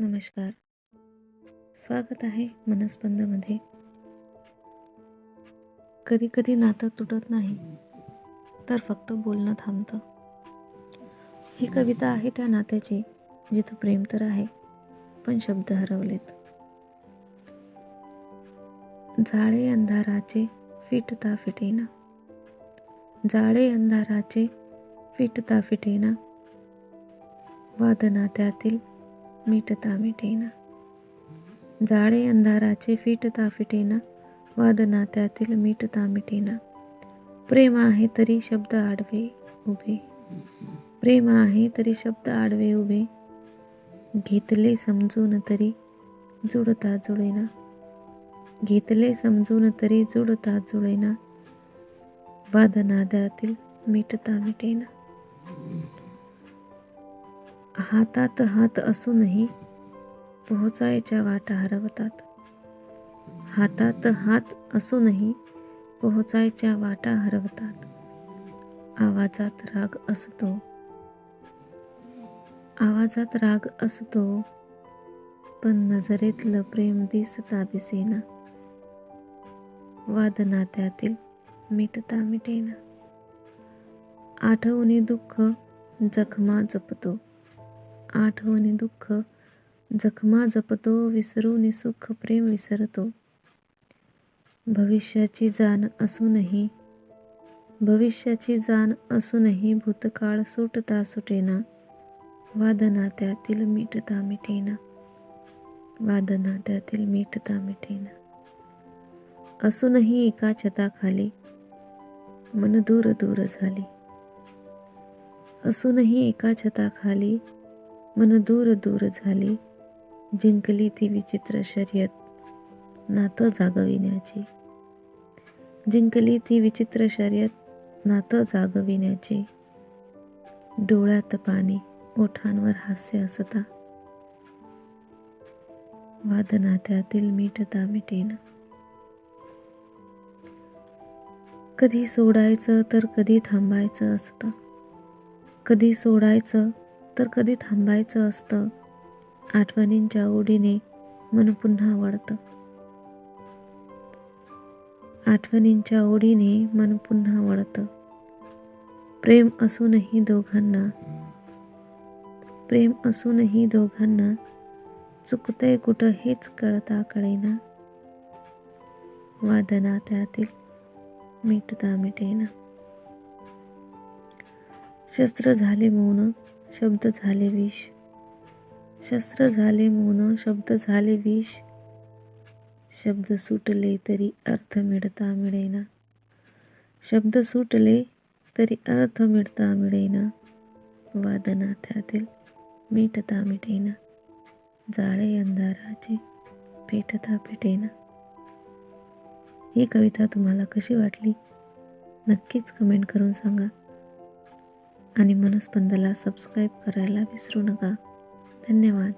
नमस्कार. स्वागत आहे मनस्पंदमध्ये. कधी कधी नातं तुटत नाही तर फक्त बोलणं थांबतं. ही कविता आहे त्या नात्याची जिथं प्रेम तर आहे पण शब्द हरवलेत. जाळे अंधाराचे फिटता फिटेना. जाळे अंधाराचे फिटता फिटेना. वादनात्यातील मिटता मिटेना। जाळे अंधाराचे फिटता फिटेना। वादनात्यातील मिटता मिटेना। प्रेम आहे तरी शब्द आडवे उभे। प्रेम आहे तरी शब्द आडवे उभे। घेतले समजून तरी जुडता जुळेना। घेतले समजून तरी जुडता जुळेना। वादनादातील मिटता मिटेना। हातात हात असूनही पोहोचायच्या वाटा हरवतात. हातात हात असूनही पोहोचायच्या वाटा हरवतात. आवाजात राग असतो. आवाजात राग असतो पण नजरेतलं प्रेम दिसता दिसेना. वादनात्यातील मिटता मिटेना. आठवणी दुःख जखमा जपतो. आठवणी दुःख जखमा जपतो विसरून सुख प्रेम विसरतो. भविष्याची जाण असूनही भविष्याची जाण असूनही भूतकाळ सुटता सुटेना वादनात्यातील मिटता मिटेना वादनात्यातील मिटता मिटेना. असूनही एका छताखाली मन दूर दूर झाली. असूनही एका छताखाली मन दूर दूर झाली. जिंकली ती विचित्र शर्यत. नातं जागविण्याची. जिंकली ती विचित्र शर्यत. नातं जागविण्याची. डोळ्यात पाणी ओठांवर हास्य असता. वादनात्यातील मिटता मिटेन. कधी सोडायचं तर कधी थांबायचं असतं. कधी सोडायचं तर कधी थांबायचं असतं. आठवणींच्या ओढीने मन पुन्हा वळतं आठवणींच्या ओढीने मन पुन्हा वळतं प्रेम असूनही दोघांना प्रेम असूनही दोघांना चुकतंय कुठं हेच कळता कळेना. वादना त्यातील मिटता मिटेना. शस्त्र झाले मौन शब्द झाले विष. शस्त्र झाले मौन शब्द झाले विष. शब्द सुटले तरी अर्थ मिळता मिळेना. शब्द सुटले तरी अर्थ मिळता मिळेना. वादना त्यातील मिटता मिटेना. जाळे अंधाराचे पेटता पेटेना. ही कविता तुम्हाला कशी वाटली? नक्कीच कमेंट करून सांगा. आणि मनस्पंदाला सबस्क्राईब करायला विसरू नका. धन्यवाद.